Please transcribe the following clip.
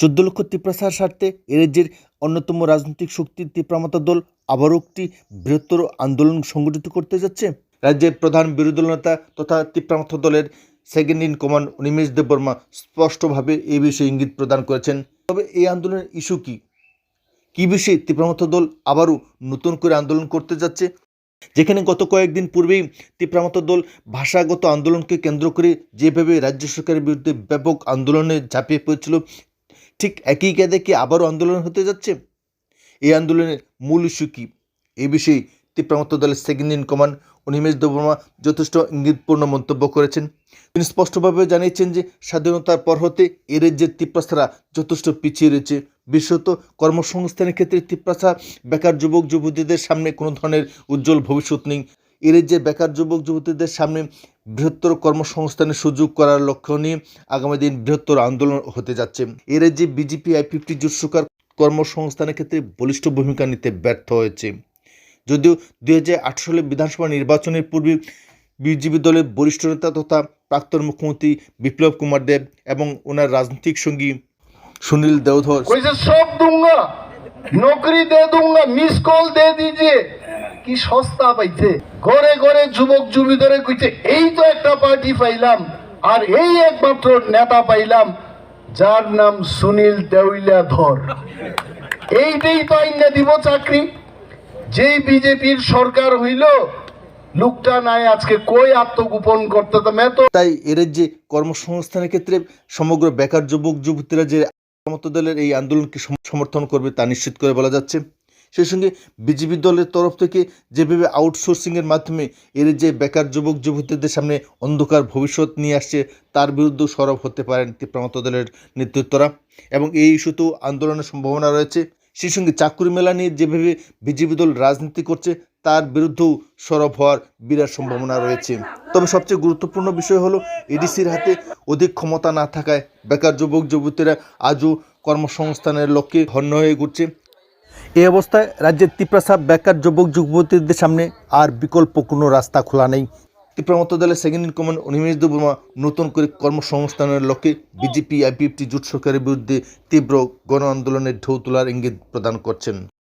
চোদ্দ লক্ষ তিপ্রাসার স্বার্থে এ রাজ্যের অন্যতম রাজনৈতিক শক্তি তিপ্রামাতা দল আবারও একটি বৃহত্তর আন্দোলন সংগঠিত করতে যাচ্ছে। রাজ্যের প্রধান বিরোধী নেতা তথা তিপ্রামাথা দলের second in command Animesh Debbarma স্পষ্টভাবে এই বিষয়ে ইঙ্গিত প্রদান করেছেন। তবে এই আন্দোলনের ইস্যু কী? কী বিষয়ে তিপ্রামাথা দল আবারও নতুন করে আন্দোলন করতে যাচ্ছে? যেখানে গত কয়েকদিন পূর্বেই তিপ্রামাথা দল ভাষাগত আন্দোলনকে কেন্দ্র করে যেভাবে রাজ্য সরকারের বিরুদ্ধে ব্যাপক আন্দোলনে ঝাঁপিয়ে পড়েছিল ঠিক একই কায়দে কি আবারও আন্দোলন হতে যাচ্ছে? এই আন্দোলনের মূল ইস্যু কী? এই বিষয়ে তিপ্রামত্ত দলের second in command Animesh Debbarma যথেষ্ট ইঙ্গিতপূর্ণ মন্তব্য করেছেন। তিনি স্পষ্টভাবে জানিয়েছেন যে স্বাধীনতার পর হতে এ রাজ্যের তিপ্রাসারা যথেষ্ট পিছিয়ে রয়েছে। বিশেষত কর্মসংস্থানের ক্ষেত্রে তিপ্রাসা বেকার যুবক যুবতীদের সামনে কোনো ধরনের উজ্জ্বল ভবিষ্যৎ নেই। এ রাজ্যের বেকার যুবক যুবতীদের সামনে বৃহত্তর কর্মসংস্থানের সুযোগ করার লক্ষ্য নিয়ে আগামী দিন বৃহত্তর আন্দোলন হতে যাচ্ছে। এর যে বিজেপি আই ফিফটি জোটসুকার কর্মসংস্থানের ক্ষেত্রে বলিষ্ঠ ভূমিকা নিতে ব্যর্থ হয়েছে। যদিও দুই হাজার সালে বিধানসভা নির্বাচনের পূর্বে বিজেপি দলের বরিষ্ঠ নেতা তথা প্রাক্তন মুখ্যমন্ত্রী বিপ্লব কুমার দেব এবং ওনার রাজনৈতিক সঙ্গী সুনীল দেওধর সব দুঙ্গা, নৌকরি দে দুঙ্গা মিস কল দে দিজিয়ে কি সস্তা পাইছে? ঘরে ঘরে যুবক যুবতীরা কইছে, এই তো একটা পার্টি পাইলাম, আর এই একমাত্র নেতা পাইলাম, যার নাম সুনীল দেউলিয়া ধর এইটাই তো আইনা দিব চাকরি। যেই বিজেপির সরকার হইল, লোকটা নাই, আজকে কই আত্মগোপন করতে তো মেতো। তাই এর যে কর্মসংস্থানের ক্ষেত্রে সমগ্র বেকার যুবক যুবতীরা যে মতো দলের এই আন্দোলনকে সমর্থন করবে তা নিশ্চিত করে বলা যাচ্ছে। সেই সঙ্গে বিজেপি দলের তরফ থেকে যেভাবে আউটসোর্সিংয়ের মাধ্যমে এর যে বেকার যুবক যুবতীদের সামনে অন্ধকার ভবিষ্যৎ নিয়ে আসছে, তার বিরুদ্ধেও সরব হতে পারেন তিপ্রামত দলের নেতৃত্বরা। এবং এই ইস্যুতেও আন্দোলনের সম্ভাবনা রয়েছে। সেই সঙ্গে চাকুরি মেলা নিয়ে যেভাবে বিজেপি দল রাজনীতি করছে, তার বিরুদ্ধেও সরব হওয়ার বিরাট সম্ভাবনা রয়েছে। তবে সবচেয়ে গুরুত্বপূর্ণ বিষয় হলো, এডিসির হাতে অধিক ক্ষমতা না থাকায় বেকার যুবক যুবতীরা আজও কর্মসংস্থানের লক্ষ্যে হন্য হয়ে ঘুরছে। এই অবস্থায় রাজ্যের তিপ্রাসা বেকার যুবক যুবতীদের সামনে আর বিকল্প কোনো রাস্তা খোলা নেই। তিপ্রামত দলের second in command Animesh Debbarma নতুন করে কর্মসংস্থানের লক্ষ্যে বিজেপি, আইপিএফটি, জোট সরকারের বিরুদ্ধে তীব্র গণ আন্দোলনের ঢেউ তোলার ইঙ্গিত প্রদান করছেন।